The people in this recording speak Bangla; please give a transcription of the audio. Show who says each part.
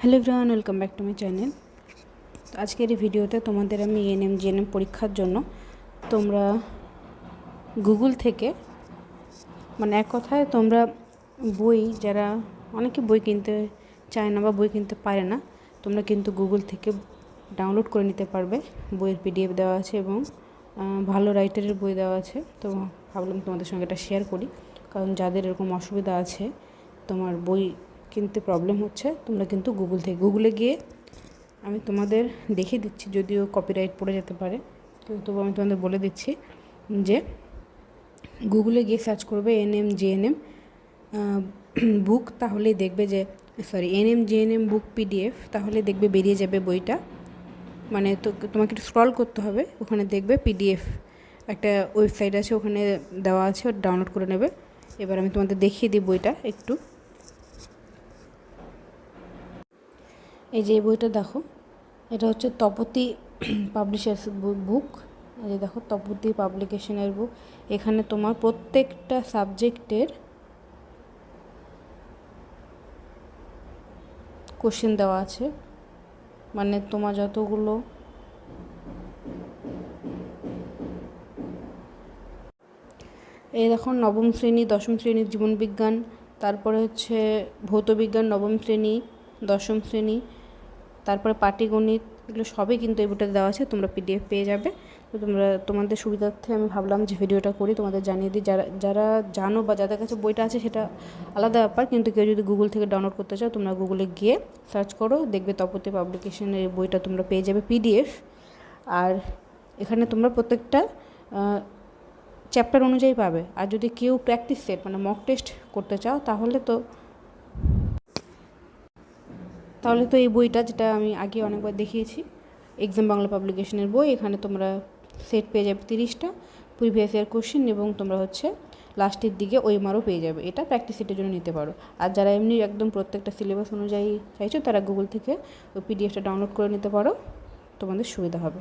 Speaker 1: Hello everyone, welcome back to my channel. তো আজকের এই ভিডিওতে তোমাদের আমি এনএম জিএনএম পরীক্ষার জন্য তোমরা গুগল থেকে মানে এক কথায় তোমরা বই, যারা অনেকে বই কিনতে চায় না বা বই কিনতে পারে না, তোমরা কিন্তু গুগল থেকে ডাউনলোড করে নিতে পারবে। বইয়ের পিডিএফ দেওয়া আছে এবং ভালো রাইটারের বই দেওয়া আছে। তো ভাবলাম তোমাদের সঙ্গে এটা শেয়ার করি। কারণ যাদের এরকম অসুবিধা আছে, তোমার বই কিনতে প্রবলেম হচ্ছে, তোমরা কিন্তু গুগল থেকে গুগলে গিয়ে আমি তোমাদের দেখিয়ে দিচ্ছি, যদিও কপিরাইট পড়ে যেতে পারে। কিন্তু তবু আমি তোমাদের বলে দিচ্ছি যে গুগলে গিয়ে সার্চ করবে এনএম জিএনএম বুক তাহলেই দেখবে যে sorry NM GNM book PDF তাহলে দেখবে বেরিয়ে যাবে বইটা। মানে তো, তোমাকে একটু স্ক্রল করতে হবে, ওখানে দেখবে পিডিএফ একটা ওয়েবসাইট আছে, ওখানে দেওয়া আছে ডাউনলোড করে নেবে। এবার আমি তোমাদের দেখিয়ে দিই বইটা একটু। এই যে এই বইটা দেখো, এটা হচ্ছে তপতি পাবলিশার্স বুক এই যে দেখো তপতি পাবলিকেশনের বুক এখানে তোমার প্রত্যেকটা সাবজেক্টের কোশ্চেন দেওয়া আছে। মানে তোমার যতগুলো এই দেখো নবম শ্রেণি, দশম শ্রেণির জীবনবিজ্ঞান, তারপরে হচ্ছে ভৌতবিজ্ঞান নবম শ্রেণি, দশম শ্রেণি তারপরে পাটিগণিত এগুলো সবই কিন্তু এই বইটাতে দেওয়া আছে, তোমরা পিডিএফ পেয়ে যাবে। তো তোমরা, তোমাদের সুবিধার্থে আমি ভাবলাম যে ভিডিওটা করি, তোমাদের জানিয়ে দিই। যারা যারা জানো বা যাদের কাছে বইটা আছে সেটা আলাদা ব্যাপার, কিন্তু কেউ যদি গুগল থেকে ডাউনলোড করতে চাও, তোমরা গুগলে গিয়ে সার্চ করো, দেখবে তপতি পাবলিকেশনের বইটা তোমরা পেয়ে যাবে পিডিএফ আর এখানে তোমরা প্রত্যেকটা চ্যাপ্টার অনুযায়ী পাবে। আর যদি কেউ প্র্যাকটিস সেট মানে মক টেস্ট করতে চাও, তাহলে তো তাহলে তো এই বইটা যেটা আমি আগে অনেকবার দেখিয়েছি এক্সাম বাংলা পাবলিকেশনের বই, এখানে তোমরা সেট পেয়ে যাবে তিরিশটা প্রিভিয়াস ইয়ার কোশ্চেন এবং তোমরা হচ্ছে লাস্টের দিকে ওই মারও পেয়ে যাবে। এটা প্র্যাকটিস জন্য নিতে পারো। আর যারা এমনি একদম প্রত্যেকটা সিলেবাস অনুযায়ী চাইছো, তারা গুগল থেকে ওই পিডিএফটা ডাউনলোড করে নিতে পারো। তোমাদের সুবিধা হবে।